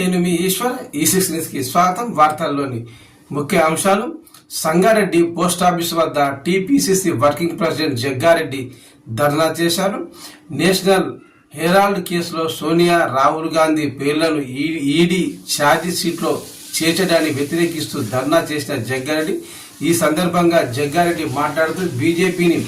నేను మీ ఈశ్వర్ ఈ సిక్స్కి స్వాగతం. వార్తల్లోని ముఖ్య అంశాలు. సంగారెడ్డి పోస్ట్ ఆఫీస్ వద్ద టీపీసీసీ వర్కింగ్ ప్రెసిడెంట్ జగ్గారెడ్డి ధర్నా చేశారు. నేషనల్ హెరాల్డ్ కేసులో సోనియా రాహుల్ గాంధీ పేర్లను ఈ- ఈడీ ఛార్జీ షీట్లో చేర్చడాన్ని వ్యతిరేకిస్తూ ధర్నా చేసిన జగ్గారెడ్డి ఈ సందర్భంగా జగ్గారెడ్డి మాట్లాడుతూ బీజేపీని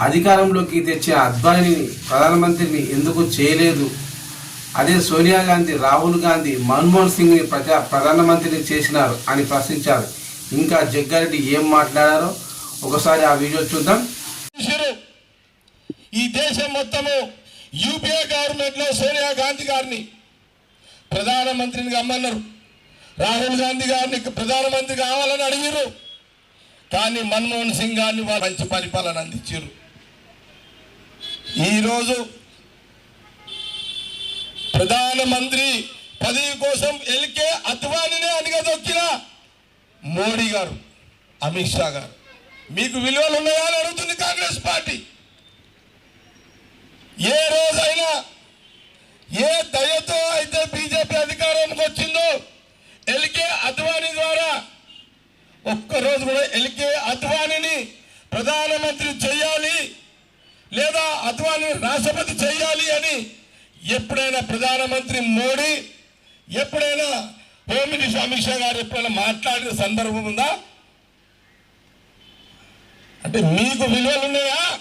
అధికారంలోకి తెచ్చే అద్వానిని ప్రధానమంత్రిని ఎందుకు చేయలేదు? అదే సోనియా గాంధీ రాహుల్ గాంధీ మన్మోహన్ సింగ్ని ప్రజా ప్రధానమంత్రిని చేసినారు అని ప్రశ్నించారు. ఇంకా జగ్గారెడ్డి ఏం మాట్లాడారో ఒకసారి ఆ వీడియో చూద్దాం. ఈ దేశం మొత్తము యూపీఏ గవర్నమెంట్లో సోనియా గాంధీ గారిని ప్రధానమంత్రిని కమ్మన్నారు రాహుల్ గాంధీ గారిని ప్రధానమంత్రి కావాలని అడిగారు కానీ మన్మోహన్ సింగ్ గారిని వాళ్ళు మంచి పరిపాలన అందించారు ఈరోజు ప్రధానమంత్రి పదవి కోసం ఎల్కే అద్వానినే అణిగదొక్కిన మోడీ గారు అమిత్ షా గారు. మీకు విలువలు ఉన్నాయా అని అడుగుతుంది కాంగ్రెస్ పార్టీ. ఏ రోజైనా ఏ దయతో అయితే బీజేపీ అధికారానికి వచ్చిందో ఎల్కే అద్వానీ ద్వారా ఒక్కరోజు కూడా ఎల్కే అద్వానీని ప్రధానమంత్రి చేయాలి లేదా అద్వానీ రాష్ట్రపతి చేయాలి అని ఎప్పుడైనా ప్రధానమంత్రి మోడీ ఎప్పుడైనా హోమ్ మినిస్టర్ అమిత్ షా గారు ఎప్పుడైనా మాట్లాడిన సందర్భం ఉందా? అంటే మీకు విలువలు ఉన్నాయా?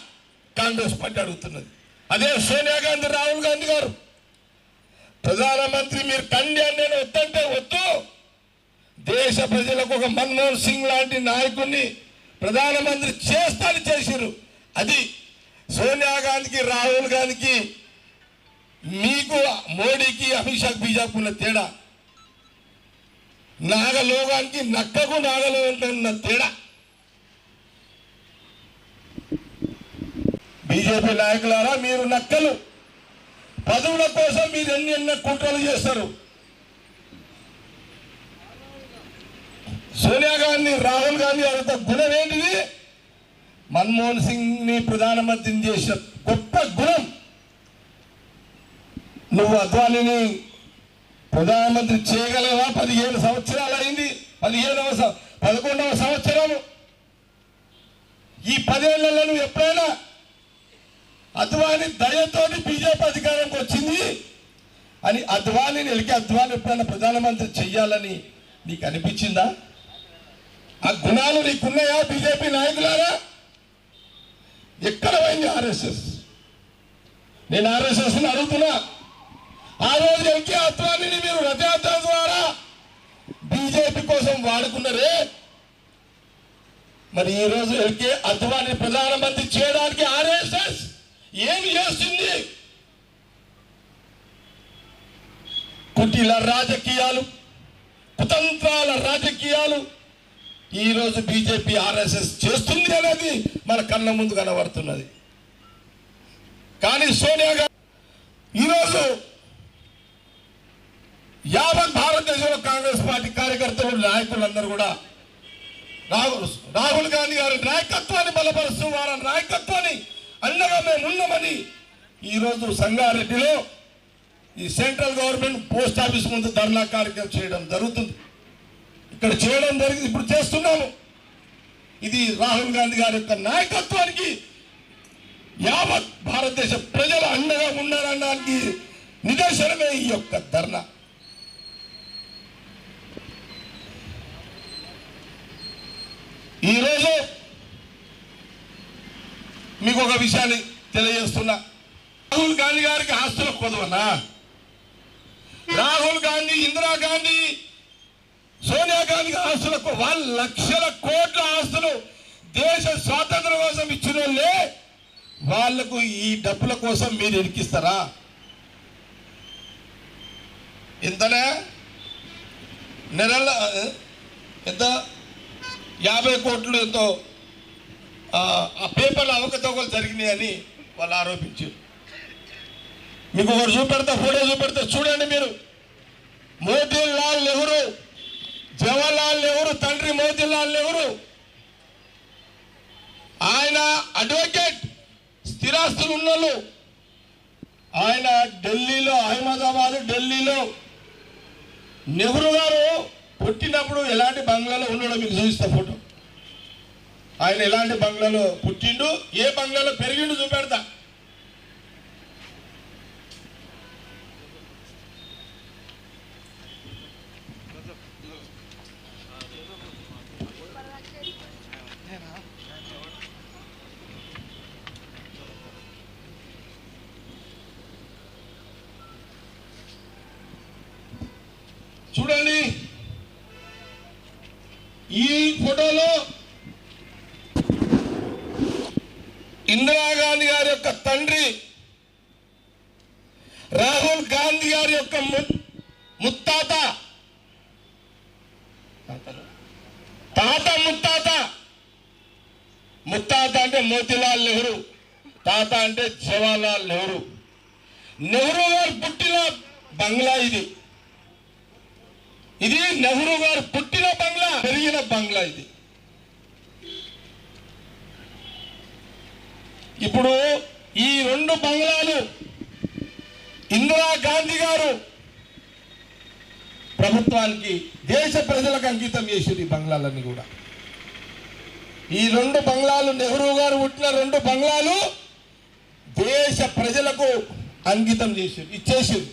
కాంగ్రెస్ పార్టీ అడుగుతున్నది. అదే సోనియా గాంధీ రాహుల్ గాంధీ గారు. ప్రధానమంత్రి మీరు కండి అని నేను వద్దంటే వద్దు. దేశ ప్రజలకు ఒక మన్మోహన్ సింగ్ లాంటి నాయకుడిని ప్రధానమంత్రి చేస్తాను చేసిరు అది సోనియా గాంధీకి రాహుల్ గాంధీకి మీకు మోడీకి అమిత్ షాకి బీజేపీ ఉన్న తేడా. నాగలోగానికి నక్కకు నాగలోగానికి ఉన్న తేడా. బీజేపీ నాయకులారా మీరు నక్కలు. పదవుల కోసం మీరు ఎన్ని ఎన్ని కుట్రలు చేస్తారు? సోనియా గాంధీ రాహుల్ గాంధీ అంత గుణం ఏంటిది? మన్మోహన్ సింగ్ని ప్రధానమంత్రిని చేసిన గొప్ప గుణం. నువ్వు అద్వానీని ప్రధానమంత్రి చేయగలవా? పదిహేను సంవత్సరాలు అయింది పదిహేనవ పదకొండవ సంవత్సరము ఈ పదేళ్ళలో నువ్వు ఎప్పుడైనా అద్వాని దయతోటి బీజేపీ అధికారంకి వచ్చింది? అని అద్వానీని ఎలికి అద్వాని ఎప్పుడైనా ప్రధానమంత్రి చెయ్యాలని నీకు అనిపించిందా? ఆ గుణాలు నీకున్నాయా బీజేపీ నాయకులారా? ఎక్కడ పోయింది ఆర్ఎస్ఎస్? నేను ఆర్ఎస్ఎస్ని అడుగుతున్నా. ఆ రోజు ఎంకే అద్వానీని మీరు రథయాత్ర ద్వారా బీజేపీ కోసం వాడుకున్నారే? మరి ఈ రోజు ఎల్కే అద్వాని ప్రధానమంత్రి చేయడానికి ఆర్ఎస్ఎస్ ఏమి చేస్తుంది? కుటిల రాజకీయాలు కుతంత్రాల రాజకీయాలు ఈ రోజు బీజేపీ ఆర్ఎస్ఎస్ చేస్తుంది అనేది మన కళ్ళ ముందు కనబడుతున్నది. కానీ సోనియా గాంధీ ఈరోజు యావత్ భారతదేశంలో కాంగ్రెస్ పార్టీ కార్యకర్తలు నాయకులందరూ కూడా రాహుల్ రాహుల్ గాంధీ గారి నాయకత్వాన్ని బలపరుస్తూ వారి నాయకత్వాన్ని అండగా మేము ఉన్నామని ఈరోజు సంగారెడ్డిలో ఈ సెంట్రల్ గవర్నమెంట్ పోస్ట్ ఆఫీస్ ముందు ధర్నా కార్యక్రమం చేయడం జరుగుతుంది. ఇక్కడ చేయడం జరిగింది ఇప్పుడు చేస్తున్నాము. ఇది రాహుల్ గాంధీ గారి యొక్క నాయకత్వానికి యావత్ భారతదేశ ప్రజలు అండగా ఉన్నారనడానికి నిదర్శనమే ఈ యొక్క ధర్నా. ఈరోజు మీకు ఒక విషయాన్ని తెలియజేస్తున్నా. రాహుల్ గాంధీ గారికి ఆస్తుల కొదవనా? రాహుల్ గాంధీ ఇందిరాగాంధీ సోనియా గాంధీ ఆస్తులకు వాళ్ళ లక్షల కోట్ల ఆస్తులు దేశ స్వాతంత్రం కోసం ఇచ్చిన వాళ్ళే వాళ్ళకు ఈ డబ్బుల కోసం మీరు ఇరికిస్తారా? ఎంతనే? నెలల ఎంత? యాభై కోట్లు ఎంతో ఆ ఆ పేపర్లు అవకతవకలు జరిగినాయని వాళ్ళు ఆరోపించారు. మీకు ఒకటి చూపెడతా ఫోటో చూపెడతా చూడండి మీరు. మోతీలాల్ నెహ్రూ జవహర్లాల్ నెహ్రూ తండ్రి మోతీలాల్ నెహ్రూ. ఆయన అడ్వకేట్ స్థిరాస్తులు ఉన్నోళ్ళు ఆయన ఢిల్లీలో అహ్మదాబాద్ ఢిల్లీలో. నెహ్రూ గారు పుట్టినప్పుడు ఎలాంటి బంగ్లాలో ఉన్నాడో మీకు చూపిస్తా ఫోటో. ఆయన ఎలాంటి బంగ్లాలో పుట్టిండు ఏ బంగ్లాలో పెరిగిండు చూపెడతా. ఈ ఫోటోలో ఇందిరాగాంధీ గారి యొక్క తండ్రి రాహుల్ గాంధీ గారి యొక్క ముత్తాత. తాత ముత్తాత. ముత్తాత అంటే మోతీలాల్ నెహ్రూ. తాత అంటే జవహర్లాల్ నెహ్రూ. నెహ్రూ గారు పుట్టిన బంగ్లా ఇది. ఇది నెహ్రూ గారు పుట్టిన బంగ్లా పెరిగిన బంగ్లా ఇది. ఇప్పుడు ఈ రెండు బంగ్లాలు ఇందిరా గాంధీ గారు ప్రభుత్వానికి దేశ ప్రజలకు అంకితం చేసింది ఈ బంగ్లాలన్నీ కూడా. ఈ రెండు బంగ్లాలు నెహ్రూ గారు పుట్టిన రెండు బంగ్లాలు దేశ ప్రజలకు అంకితం చేసింది ఇచ్చేసింది.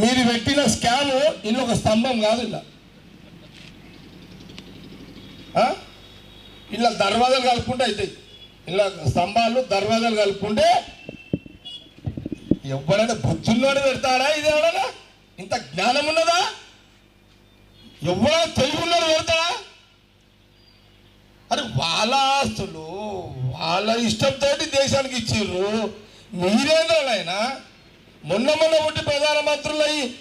మీరు పెట్టిన స్కామ్ ఇల్లు ఒక స్తంభం కాదు ఇలా. ఇలా దర్వాజాలు కలుపుకుంటే అవుతాయి ఇలా స్తంభాలు దర్వాజాలు కలుపుకుంటే ఎవడైనా బుద్ధుల్లోనే పెడతాడా ఇది ఎవడనా? ఇంత జ్ఞానం ఉన్నదా? ఎవడైనా తెలివిన్నోడు పెడతాడా? అరే వాళ్ళ ఆస్తులు వాళ్ళ ఇష్టంతో దేశానికి ఇచ్చిర్రు. మీరేంద్ర మొన్న మొన్న పుట్టి ప్రధానమంత్రులు అయ్యి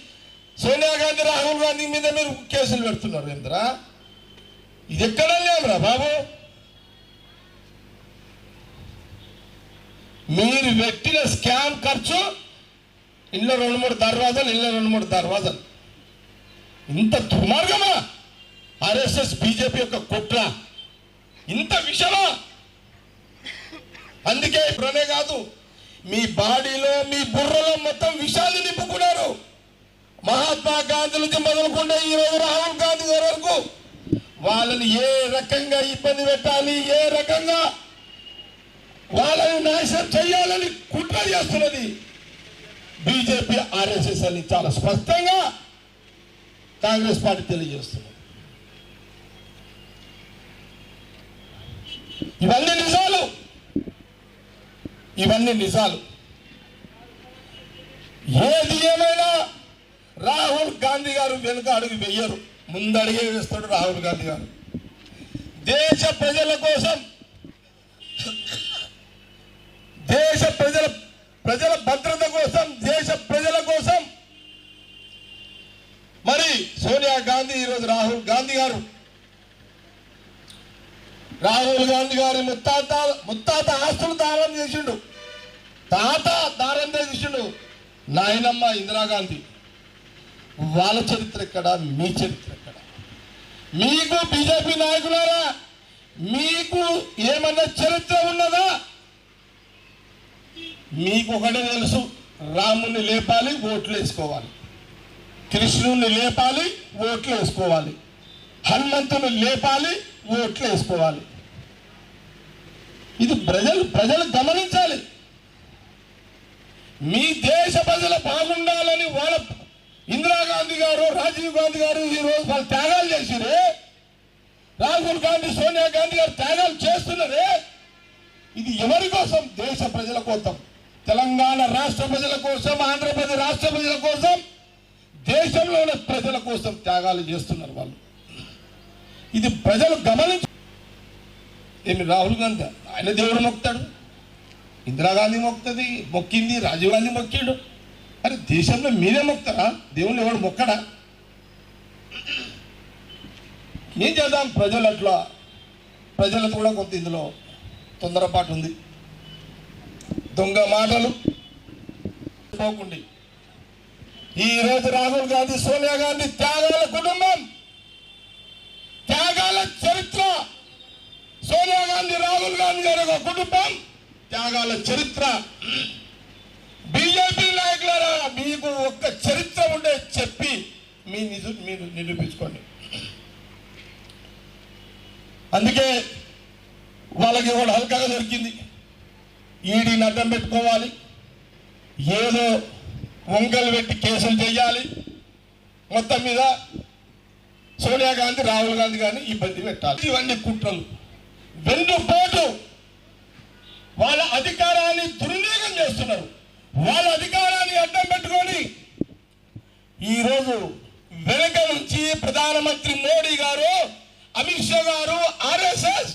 సోనియా గాంధీ రాహుల్ గాంధీ మీద మీరు కేసులు పెడుతున్నారు ఇంద్ర. ఇది ఎక్కడ లేవురా బాబు? మీరు పెట్టిన స్కామ్ ఖర్చు ఇళ్ళ రెండు మూడు దర్వాజాలు ఇళ్ళ రెండు మూడు దర్వాజాలు. ఇంత దుర్మార్గమా? ఆర్ఎస్ఎస్ బీజేపీ యొక్క కుట్ర. ఇంత విషమా? అందుకే ఇప్పుడనే కాదు మీ బాడీలో మీ బుర్రలో మొత్తం విషాలు నింపుకున్నారు. మహాత్మా గాంధీ నుంచి మొదలుకుంటే రోజు రాహుల్ గాంధీ గారి వరకు వాళ్ళని ఏ రకంగా ఇబ్బంది పెట్టాలి ఏ రకంగా వాళ్ళని నాశనం చేయాలని కుట్ర చేస్తున్నది బీజేపీ ఆర్ఎస్ఎస్ అని చాలా స్పష్టంగా కాంగ్రెస్ పార్టీ తెలియజేస్తున్నది. ఇవన్నీ నిజం. ఇవన్నీ నిజాలు. ఏది ఏమైనా రాహుల్ గాంధీ గారు వెనుక అడుగు వెయ్యరు ముందడిగే వేస్తాడు రాహుల్ గాంధీ గారు. దేశ ప్రజల కోసం దేశ ప్రజల ప్రజల భద్రత కోసం దేశ ప్రజల కోసం. మరి సోనియా గాంధీ ఈరోజు రాహుల్ గాంధీ గారు రాహుల్ గాంధీ గారి ముత్తాత ముత్తాత ఆస్తులు దానం చేసిండు. తాత దానం చేసిండు నాయనమ్మ ఇందిరాగాంధీ. వాళ్ళ చరిత్ర ఎక్కడ? మీ చరిత్ర ఎక్కడ? మీకు బీజేపీ నాయకులారా మీకు ఏమన్నా చరిత్ర ఉన్నదా? మీకు ఒకటే తెలుసు రాముని లేపాలి ఓట్లు వేసుకోవాలి. కృష్ణుని లేపాలి ఓట్లు వేసుకోవాలి. హనుమంతుని లేపాలి ఎట్లా వేసుకోవాలి ఇది ప్రజలు ప్రజలు గమనించాలి. మీ దేశ ప్రజలు బాగుండాలని వాళ్ళ ఇందిరాగాంధీ గారు రాజీవ్ గాంధీ గారు ఈ రోజు వాళ్ళు త్యాగాలు చేసిరు. రాహుల్ గాంధీ సోనియా గాంధీ గారు త్యాగాలు చేస్తున్నారే. ఇది ఎవరి కోసం? దేశ ప్రజల కోసం. తెలంగాణ రాష్ట్ర ప్రజల కోసం ఆంధ్రప్రదేశ్ రాష్ట్ర ప్రజల కోసం దేశంలో ఉన్న ప్రజల కోసం త్యాగాలు చేస్తున్నారు వాళ్ళు. ఇది ప్రజలు గమనించు ఏమి రాహుల్ గాంధీ ఆయన దేవుడు మొక్కుతాడు ఇందిరాగాంధీ మొక్కుతుంది మొక్కింది రాజీవ్ గాంధీ మొక్కాడు. అరే దేశంలో మీరే మొక్తారా? దేవుళ్ళు ఎవడు మొక్కడా? ఏం చేద్దాం? ప్రజలు అట్లా ప్రజలకు కూడా కొంత ఇందులో తొందరపాటు ఉంది. దొంగ మాటలు పోకుండా. ఈ రోజు రాహుల్ గాంధీ సోనియా గాంధీ త్యాగాల కుటుంబం. త్యాగాల చరిత్ర. సోనియా గాంధీ రాహుల్ గాంధీ గారి ఒక కుటుంబం. త్యాగాల చరిత్ర. బీజేపీ నాయకులారా చరిత్ర ఉండే చెప్పి మీ నిజు మీరు నిరూపించుకోండి. అందుకే వాళ్ళకి కూడా హల్కగా దొరికింది. ఈడీని అడ్డం పెట్టుకోవాలి. ఏదో వంగలు పెట్టి కేసులు చేయాలి. మొత్తం మీద సోనియా గాంధీ రాహుల్ గాంధీ గారిని ఇబ్బంది పెట్టాలి. ఇవన్నీ కుట్రలు. వెన్నుపోటు వాళ్ళ అధికారాన్ని దుర్వినియోగం చేస్తున్నారు. వాళ్ళ అధికారాన్ని అడ్డం పెట్టుకొని ఈరోజు వెనక నుంచి ప్రధానమంత్రి మోడీ గారు అమిత్ షా గారు ఆర్ఎస్ఎస్